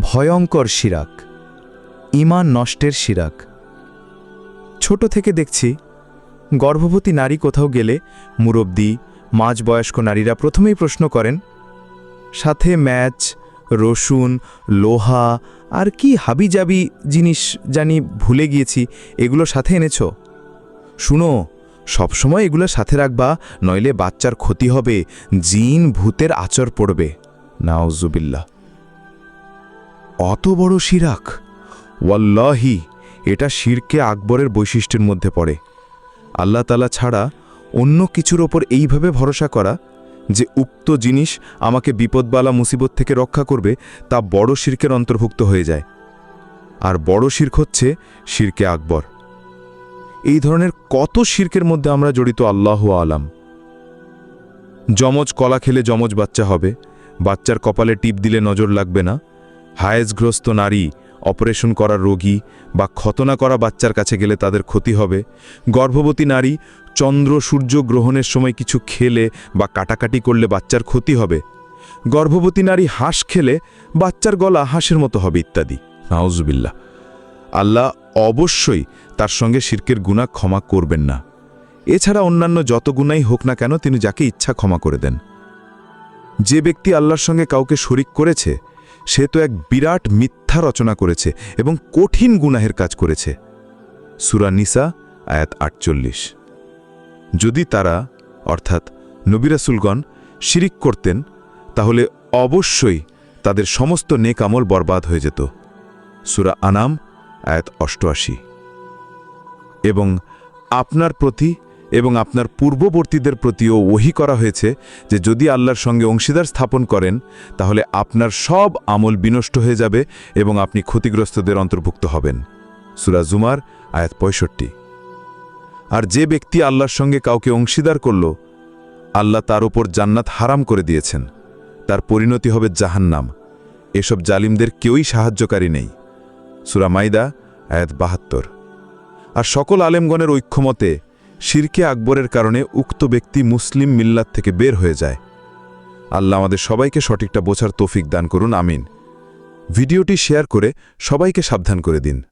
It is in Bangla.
ভয়ঙ্কর শিরাক ইমান নষ্টের শিরাক। ছোট থেকে দেখছি, গর্ভবতী নারী কোথাও গেলে মুরব্বি, মাঝবয়স্ক নারীরা প্রথমেই প্রশ্ন করেন, সাথে ম্যাচ, রসুন, লোহা আর কি হাবিজাবি জিনিস জানি ভুলে গিয়েছি, এগুলো সাথে এনেছ? শুনো, সবসময় এগুলো সাথে রাখবা, নইলে বাচ্চার ক্ষতি হবে, জিন ভূতের আচর পড়বে। নাওজুবিল্লা অত বড় শিরাক? ওয়াল্লাহি, এটা শিরকে আকবরের বৈশিষ্ট্যের মধ্যে পড়ে। আল্লাহ তালা ছাড়া অন্য কিছুর ওপর এইভাবে ভরসা করা যে উক্ত জিনিস আমাকে বিপদবালা মুসিবত থেকে রক্ষা করবে, তা বড় শির্কের অন্তর্ভুক্ত হয়ে যায়। আর বড় শির্ক হচ্ছে শিরকে আকবর। এই ধরনের কত শির্কের মধ্যে আমরা জড়িত আল্লাহ আলাম। যমজ কলা খেলে যমজ বাচ্চা হবে, বাচ্চার কপালে টিপ দিলে নজর লাগবে না। হায়েজগ্রস্ত নারী, অপারেশন করা রোগী বা খতনা করা বাচ্চার কাছে গেলে তাদের ক্ষতি হবে। গর্ভবতী নারী চন্দ্র সূর্য গ্রহণের সময় কিছু খেলে বা কাটাকাটি করলে বাচ্চার ক্ষতি হবে। গর্ভবতী নারী হাঁস খেলে বাচ্চার গলা হাঁসের মতো হবে ইত্যাদি। নাউজবিল্লা আল্লাহ অবশ্যই তার সঙ্গে শির্কের গুণা ক্ষমা করবেন না। এছাড়া অন্যান্য যত গুণাই হোক না কেন তিনি যাকে ইচ্ছা ক্ষমা করে দেন। যে ব্যক্তি আল্লাহর সঙ্গে কাউকে শরিক করেছে সে তো এক বিরাট মিথ্যা রচনা করেছে এবং কঠিন গুনাহের কাজ করেছে। সুরা নিসা, আয়াত আটচল্লিশ। যদি তারা, অর্থাৎ নবিরাসুলগণ শিরিক করতেন, তাহলে অবশ্যই তাদের সমস্ত নেক আমল বরবাদ হয়ে যেত। সুরা আনাম, আয়াত অষ্টআশি। এবং আপনার প্রতি এবং আপনার পূর্ববর্তীদের প্রতিও ওহি করা হয়েছে যে যদি আল্লাহর সঙ্গে অংশীদার স্থাপন করেন, তাহলে আপনার সব আমল বিনষ্ট হয়ে যাবে এবং আপনি ক্ষতিগ্রস্তদের অন্তর্ভুক্ত হবেন। সুরা জুমার আয়াত পঁয়ষট্টি। আর যে ব্যক্তি আল্লাহর সঙ্গে কাউকে অংশীদার করল, আল্লাহ তার ওপর জান্নাত হারাম করে দিয়েছেন। তার পরিণতি হবে জাহান্নাম। এসব জালিমদের কেউই সাহায্যকারী নেই। সুরা মাইদা আয়াত বাহাত্তর। আর সকল আলেমগণের ঐক্যমতে শিরকে আকবরের কারণে উক্ত ব্যক্তি মুসলিম মিল্লাত থেকে বের হয়ে যায়। আল্লাহ আমাদের সবাইকে সঠিকটা বোঝার তৌফিক দান করুন, আমিন। ভিডিওটি শেয়ার করে সবাইকে সাবধান করে দিন।